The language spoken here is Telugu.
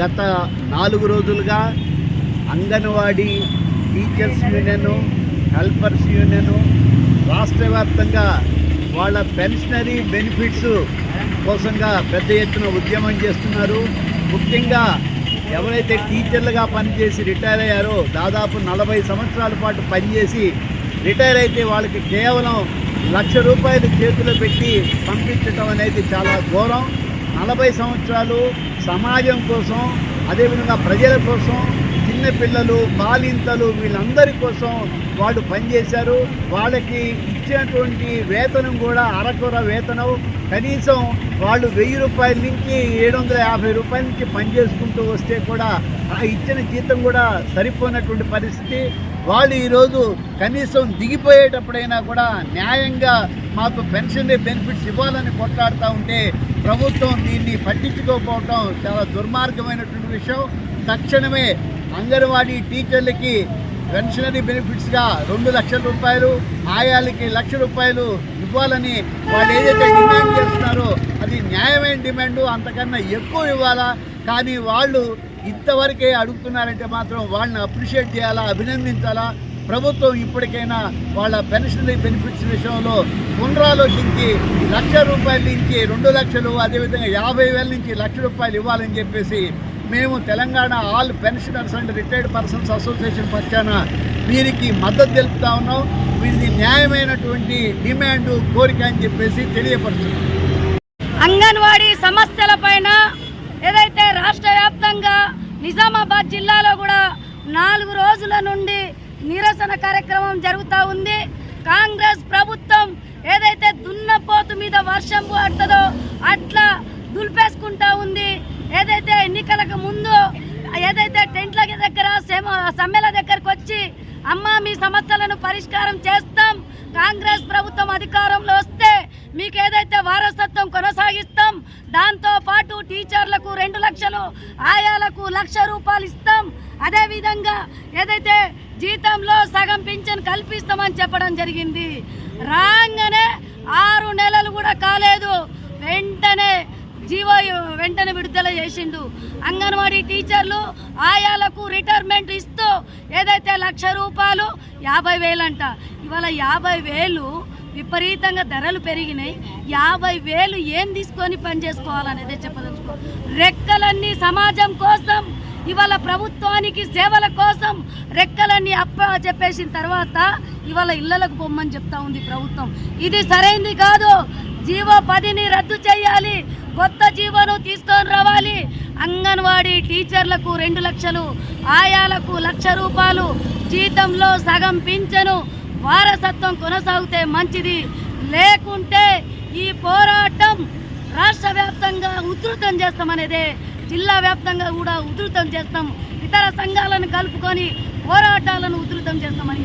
గత నాలుగు రోజులుగా Anganwadi teachers union helpers union రాష్ట్ర వ్యాప్తంగా వాళ్ళ పెన్షనరీ బెనిఫిట్స్ కోసంగా పెద్ద ఎత్తున ఉద్యమం చేస్తున్నారు. ముఖ్యంగా ఎవరైతే టీచర్లుగా పనిచేసి రిటైర్ అయ్యారో దాదాపు నలభై సంవత్సరాల పాటు పనిచేసి రిటైర్ అయితే వాళ్ళకి కేవలం లక్ష రూపాయలు చేతిలో పెట్టి పంపించడం అనేది చాలా ఘోరం. నలభై సంవత్సరాలు సమాజం కోసం అదేవిధంగా ప్రజల కోసం చిన్నపిల్లలు బాలింతలు వీళ్ళందరి కోసం వాళ్ళు పనిచేశారు. వాళ్ళకి ఇచ్చినటువంటి వేతనం కూడా అరకొర వేతనం. కనీసం వాళ్ళు వెయ్యి రూపాయల నుంచి ఏడు వందల యాభై రూపాయల నుంచి పనిచేసుకుంటూ వస్తే కూడా ఆ ఇచ్చిన జీతం కూడా సరిపోయినటువంటి పరిస్థితి. వాళ్ళు ఈరోజు కనీసం దిగిపోయేటప్పుడైనా కూడా న్యాయంగా మాకు పెన్షన్ బెనిఫిట్స్ ఇవ్వాలని కొట్లాడుతూ ఉంటే ప్రభుత్వం దీన్ని పట్టించుకోకపోవటం చాలా దుర్మార్గమైనటువంటి విషయం. తక్షణమే అంగన్వాడీ టీచర్లకి పెన్షనరీ బెనిఫిట్స్గా రెండు లక్షల రూపాయలు ఆయాలకి లక్ష రూపాయలు ఇవ్వాలని వాళ్ళు ఏదైతే డిమాండ్ చేస్తున్నారో అది న్యాయమైన డిమాండు అంతకన్నా ఎక్కువ ఇవ్వాలా? కానీ వాళ్ళు ఇంతవరకే అడుగుతున్నారంటే మాత్రం వాళ్ళని అప్రిషియేట్ చేయాలా అభినందించాలా? ప్రభుత్వం ఇప్పటికైనా వాళ్ళ పెన్షన్ బెనిఫిట్స్ విషయంలో పునరాలోచించి లక్ష రూపాయల నుంచి రెండు లక్షలు అదేవిధంగా యాభై వేల నుంచి లక్ష రూపాయలు ఇవ్వాలని చెప్పేసి మేము Telangana all pensioners and retired persons association పక్షాన వీరికి మద్దతు తెలుపుతా ఉన్నాం. వీరిది న్యాయమైనటువంటి డిమాండ్ కోరిక అని చెప్పేసి తెలియపరుస్తున్నాం. అంగన్వాడీ సమస్యల పైన ఏదైతే రాష్ట్ర వ్యాప్తంగా నిజామాబాద్ జిల్లాలో కూడా నాలుగు రోజుల నుండి నిరసన కార్యక్రమం జరుగుతూ ఉంది. కాంగ్రెస్ ప్రభుత్వం ఏదైతే దున్నపోతు మీద వర్షం పడుతుందో అట్లా దులిపేసుకుంటా ఉంది. ఏదైతే ఎన్నికలకు ముందు ఏదైతే టెంట్ల దగ్గర సమ్మెల దగ్గరకు వచ్చి అమ్మ మీ సమస్యలను పరిష్కారం చేస్తాం. కాంగ్రెస్ ప్రభుత్వం అధికారంలో వస్తే మీకు ఏదైతే వారసత్వం కొనసాగిస్తాం దాంతో పాటు టీచర్లకు రెండు లక్షలు ఆయాలకు లక్ష రూపాయలు ఇస్తాం. అదేవిధంగా ఏదైతే జీతంలో సగం పింఛన్ కల్పిస్తామని చెప్పడం జరిగింది. రాగానే ఆరు నెలలు కూడా కాలేదు. వెంటనే జీవో వెంటనే విడుదల చేసిండు. అంగన్వాడీ టీచర్లు ఆయాలకు రిటైర్మెంట్ ఇస్తూ ఏదైతే లక్ష రూపాయలు యాభై వేలంట ఇవాళ యాభై వేలు విపరీతంగా ధరలు పెరిగినాయి. యాభై వేలు ఏం తీసుకొని పని చేసుకోవాలనేదే చెప్పదలుచుకో. రెక్కలన్నీ సమాజం కోసం ఇవాళ ప్రభుత్వానికి సేవల కోసం రెక్కలన్నీ అప్ప చెప్పేసిన తర్వాత ఇవాళ ఇళ్ళకు పొమ్మని చెప్తా ఉంది ప్రభుత్వం. ఇది సరైంది కాదు. జీవో పదిని రద్దు చేయాలి. కొత్త జీవోను తీసుకొని రావాలి. అంగన్వాడీ టీచర్లకు రెండు లక్షలు ఆయాలకు లక్ష రూపాయలు జీతంలో సగం పింఛను వారసత్వం కొనసాగితే మంచిది. లేకుంటే ఈ పోరాటం రాష్ట్ర వ్యాప్తంగా ఉధృతం చేస్తామనేదే జిల్లా వ్యాప్తంగా కూడా ఉధృతం చేస్తాం. ఇతర సంఘాలను కలుపుకొని పోరాటాలను ఉధృతం చేస్తామని